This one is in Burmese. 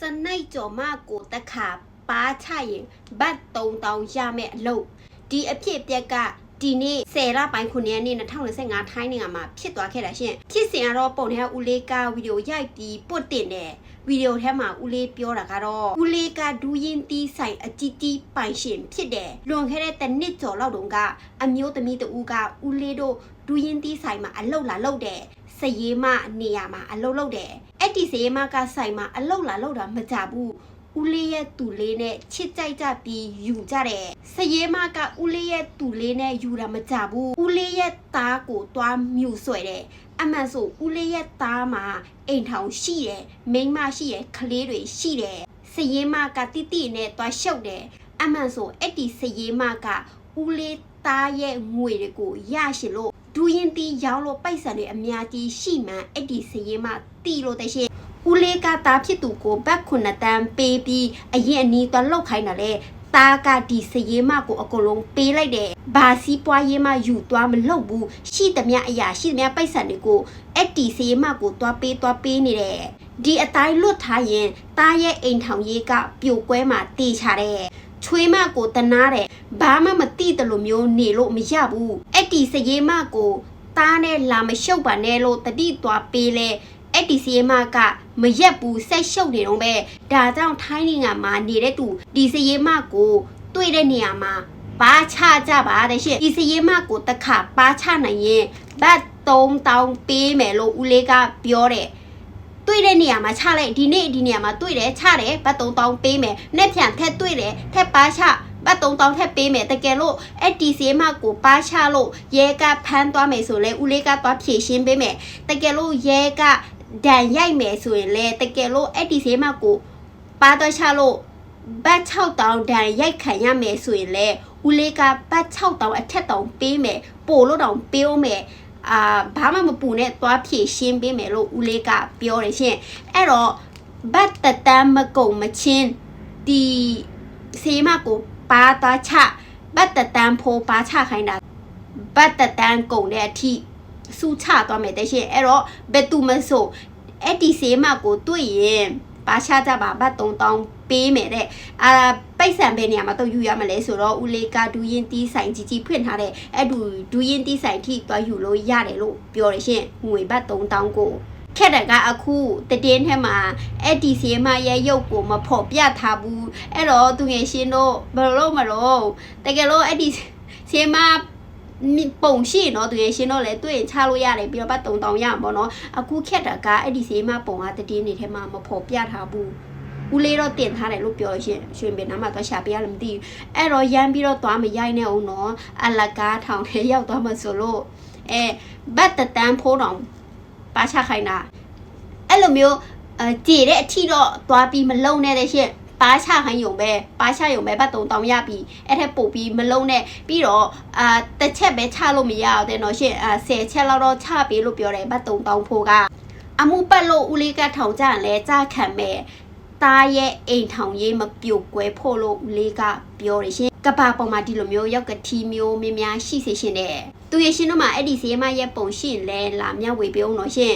စနိုက်ကြော်မကိုတခါပါချရင်ဘတ်3000ရမယ်အလုပ်ဒီအဖြစ်အပျက်ကဒီနေ့10လပိုင်း9ရက်နေ့2025ထိုင်းနိုင်ငံမှာဖြစ်သွားခဲ့တာရှင်ဖြစ်စဉ်ကတော့ပုံထဲကဦးလေးကဗီဒီယိုရိုက်ပြီးပုတ်တင်တယ်ဗီဒီယိုထဲမှာဦးလေးပြောတာကတော့ဦးလေးကဒူးရင်တီးဆိုင်အကြီးကြီးပိုင်ရှင်ဖြစ်တယ်လွန်ခဲ့တဲ့တစ်နှစ်ကျော်လောက်တုန်းကအမျိုးသမီးတဦးကဦးလေးတို့ဒူးရင်တီးဆိုင်မှာအလုပ်လာလုပ်တယ်စရေးမနေရာမှာအလုပ်လုပ်တယ် အဲ့ဒီစရေးမကဆိုင်မှာအလုပ်လာလုပ်တာမကြဘူးဦးလေးရဲ့သူလေးနဲ့ချစ်ကြိုက်ကြပြီးယူကြတယ်စရေးမကဦးလေးရဲ့သူလေးနဲ့ယူတာမကြဘူးဦးလေးရဲ့သားကိုတွားမြူဆွဲတယ်အမှန်ဆိုဦးလေးရဲ့သားမှာအိမ်ထောင်ရှိတယ်မိန်းမရှိတယ်ကလေးတွေရှိတယ်စရေးမကတိတိနဲ့တွားရှုပ်တယ်အမှန်ဆိုအဲ့ဒီစရေးမကဦးလေးသားရဲ့ငွေတွေကိုရရှိလို့ ဒူရင်တီရောင်းလို့ပိုက်ဆံတွေအများကြီးရှိမှန်အဲ့ဒီစရင်မှတီလို့တရှိဦးလေးကသားဖြစ်သူကိုဘတ်ခုနှစ်တန်းပေးပြီးအရင်အနီးသွားလောက်ခိုင်းတာလေသားကဒီစရင်မကိုအကုန်လုံးပေးလိုက်တယ်ဘာစီးပွားရေးမှယူသွားမလုပ်ဘူးရှိသမျှအရာရှိသမျှပိုက်ဆံတွေကိုအဲ့ဒီစရင်မကိုသွားပေးသွားပေးနေတယ်ဒီအတိုင်းလွတ်ထားရင်သားရဲ့အိမ်ထောင်ရေးကပြိုကွဲမှာတေချတယ် ချွေးမကိုတနာတယ်ဘာမှမသိတယ်လို့မျိုးနေလို့မရဘူးအဲ့ဒီစရေးမကိုသားနဲ့လာမရှုပ်ပါနဲ့လို့တတိသွားပေးလဲအဲ့ဒီစရေးမကမရက်ဘူးဆက်ရှုပ်နေတော့ပဲဒါကြောင့်ထိုင်းနိုင်ငံမှာနေတဲ့သူဒီစရေးမကိုတွေ့တဲ့နေရာမှာပါချကြပါတဲ့ရှင့်ဒီစရေးမကိုတခါပါချနိုင်ရင်ဘတ်3000ပေးမယ်လို့ဦးလေးကပြောတယ် တွေ့တဲ့နေရာမှာချလိုက်ဒီနေ့ဒီနေရာမှာတွေ့တယ်ချတယ်ဘတ်3000ပေးမယ်နဲ့ပြန်ထက်တွေ့တယ်ထက်ပါချဘတ်3000ထက်ပေးမယ်တကယ်လို့အဲ့ဒီစီမကိုပါချလို့ရဲကဖမ်းသွားမယ်ဆိုလဲဦးလေးကသွားဖြည့်ရှင်းပေးမယ်တကယ်လို့ရဲကဒဏ်ရိုက်မယ်ဆိုရင်လဲတကယ်လို့အဲ့ဒီစီမကိုပါတော့ချလို့ဘတ်6000ဒဏ်ရိုက်ခံရမယ်ဆိုရင်လဲဦးလေးကဘတ်6000အထက်တောင်ပေးမယ်ပို့လို့တောင်ပေးအောင်မယ် အာဘာမှမပူနဲ့သွားဖြည့်ရှင်းပေးမယ်လို့ဦးလေးကပြောတယ်ရှင်အဲ့တော့ဘတ်တတမ်းမကုံမချင်းဒီဆေးမကိုပါသွားချဘတ်တတမ်းဖိုးပါချခိုင်းတာဘတ်တတမ်းကုံတဲ့အထိစူးချသွားမယ်တဲ့ရှင်အဲ့တော့ဘယ်သူမဆိုအဲ့ဒီဆေးမကိုတွေ့ရင်ပါချကြပါဘတ်3000ပေးမယ်တဲ့အာ ပိတ်ဆံဘယ်နေရာမှာတော့ယူရမလဲဆိုတော့ဦးလေးကဒူရင်တီးဆိုင်ကြီးကြီးဖွင့်ထားတဲ့အတူဒူရင်တီးဆိုင်ထိသွားယူလို့ရတယ်လို့ပြောရရှင်ငွေဘတ်3000ကိုခက်တကအခုတတင်းထဲမှာအဲ့ဒီစီမရဲ့ရုပ်ကိုမဖော်ပြထားဘူးအဲ့တော့သူငယ်ရှင်တို့ဘယ်လိုမလို့တကယ်လို့အဲ့ဒီစီမပုံရှိနော်သူရရှင်တော့လဲတွေ့ရင်ချလို့ရတယ်ပြီးတော့ပတ်တုံတောင်ရမှာပေါ့နော်အခုခက်တာကအဲ့ဒီစီမပုံကတည်နေထဲမှာမဖော်ပြထားဘူး ဦးလေးတော့တင်ထားတယ်လို့ပြောရှင်ရွှေပင်နားမှာတော့ရှာပေးရလည်းမသိဘူးအဲ့တော့ရမ်းပြီးတော့သွားမရိုက်နဲ့အောင်နော်အလကားထောင်ထဲရောက်သွားမှဆိုလို့အဲဘတ်တတန်းဖိုးတောင်ပါချခိုင်းတာအဲ့လိုမျိုးအဲကြည်တဲ့အထီတော့သွားပြီးမလုံနဲ့တဲ့ရှင်ပါချခိုင်းယုံပဲပါချယုံပဲဘတ်တုံတောင်ရပြီအဲ့ထက်ပို့ပြီးမလုံနဲ့ပြီးတော့အာတစ်ချက်ပဲချလို့မရအောင်တဲ့နော်ရှင်အာ10ချက်လောက်တော့ချပေးလို့ပြောတယ်ဘတ်တုံတောင်ဖိုးကအမှုပတ်လို့ဦးလေးကထောင်ကြရင်လဲကြခံမဲ့ သားရဲ့အိမ်ထောင်ရေးမပြိုကွဲဖို့လို့ဦးလေးကပြောရရှင်ကဘာပေါ်မှာဒီလိုမျိုးရောက်ကတိမျိုးများများရှိစေရှင်တဲ့သူရရှင်တို့မှာအဲ့ဒီစီမရဲ့ပုံရှိရင်လဲလာမြောက်ဝေပြုံးတော့ရှင်